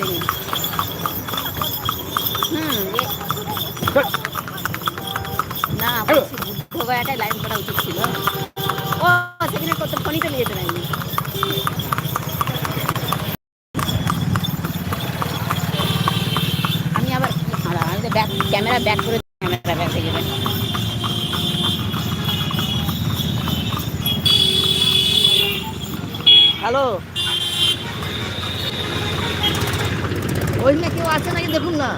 পারিনি। হুম না বলছি বুদ্ধ লাইন করা উচিত ছিল। ও সেখানে কত ফোনই চলে যেতে পারিনি আমি আবার আমি তো ব্যাক ক্যামেরা ব্যাক করে ক্যামেরা ব্যাক থেকে হ্যালো। ওইখানে কেউ আছে নাকি? দেখুন না।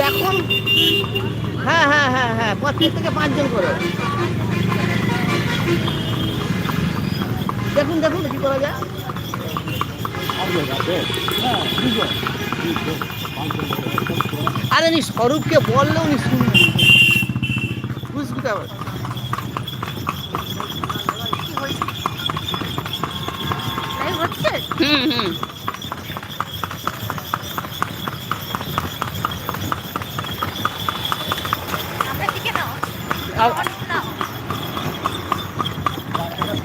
দেখুন। হ্যাঁ হ্যাঁ হ্যাঁ হ্যাঁ প্রত্যেক থেকে পাঁচজন করে। দেখুন দেখুন, কি করা যায়। আরে নি স্বরূপকে বললেও নি। শুনবে বুঝবি তো আবার। হুম হুম।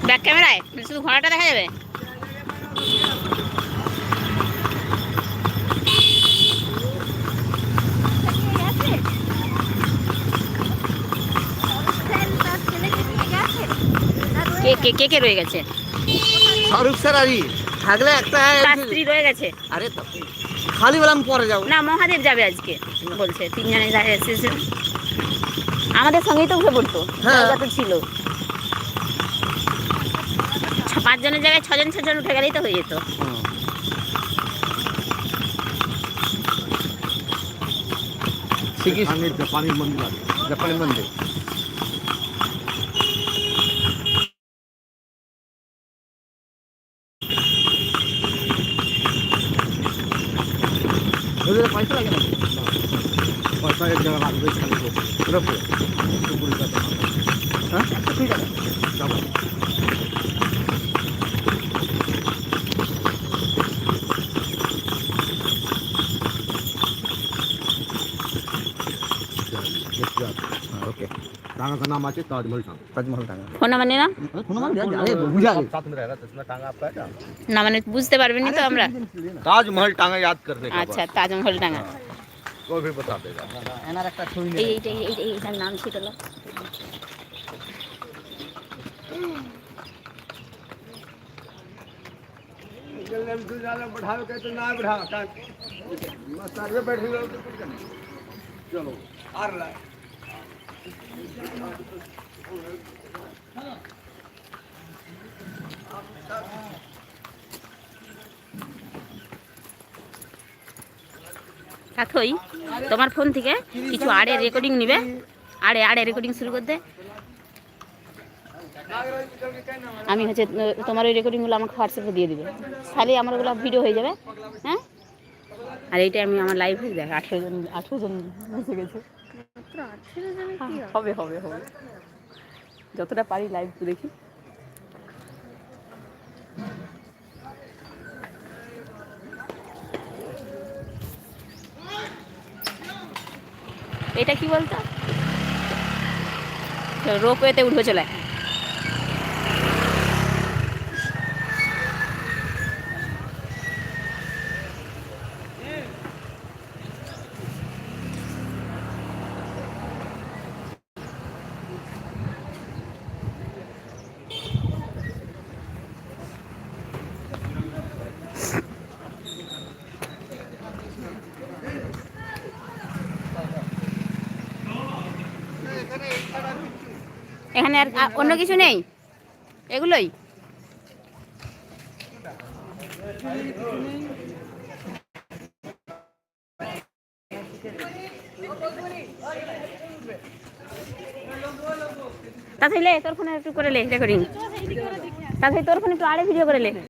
ব্যাক ক্যামেরায় শুধু ঘোড়াটা দেখা যাবে? কে কে কে কে রয়ে গেছে? শাহরুখ স্যার আরই থাকলে একটা রয়ে গেছে। আরে খালি বেলা আমি পরে যাব। না মহাদেব যাবে আজকে বলছে। তিনজনে এসেছে আমাদের সঙ্গেই তো উঠে পড়তো হ্যাঁ। তো ছিল। পাঁচজনের জায়গায় ছজন ছজন উঠে গেলেই তো হয়ে যেত। জাপানি মন্দির জাপানি মন্দির। ওদের পয়সা লাগে না? পয়সা এক জায়গা লাগবে খালি পুরো পুরো হ্যাঁ? ঠিক আছে। ओके टांगा का नाम आचे ताजमहल टांगा তাজমহল টাঙ্গা ফোন নাম্বার নিয়ে নাও কোনো মানে আরে বুঝা গেছে साथ में रहेगा तो इसमें टांगा आपका है क्या না মানে বুঝতে পারবেনি তো আমরা ताजमहल टांगा याद करने का আচ্ছা তাজমহল ডাঙ্গা बस। कोई भी बता देगा এনার একটা ছবি এই এইটা এই এই- এইটার নাম ছিল चलो কাকই তোমার ফোন থেকে কিছু আড়ে রেকর্ডিং নিবে। আড়ে আড়ে রেকর্ডিং শুরু করতে আমি হচ্ছে তোমার ওই রেকর্ডিংগুলো আমাকে হোয়াটসঅ্যাপে দিয়ে দিবে। তাহলে আমার ওগুলো ভিডিও হয়ে যাবে হ্যাঁ? আর এইটা আমি আমার লাইভ হয়ে দেখ আঠেরো জন আঠেরো জন এসে গেছে। হ্যাঁ, হবে? হবে হবে যতটা পারি লাইভ দেখি। এটা কি বলতো? রোপওয়েতে উঠবে চলে। এখানে আর অন্য কিছু নেই? এগুলোই? তাহলে তোর ফোনে একটু করে লে রেকর্ডিং তাহলে তোর ফোনে একটু আড়ে ভিডিও করে লে।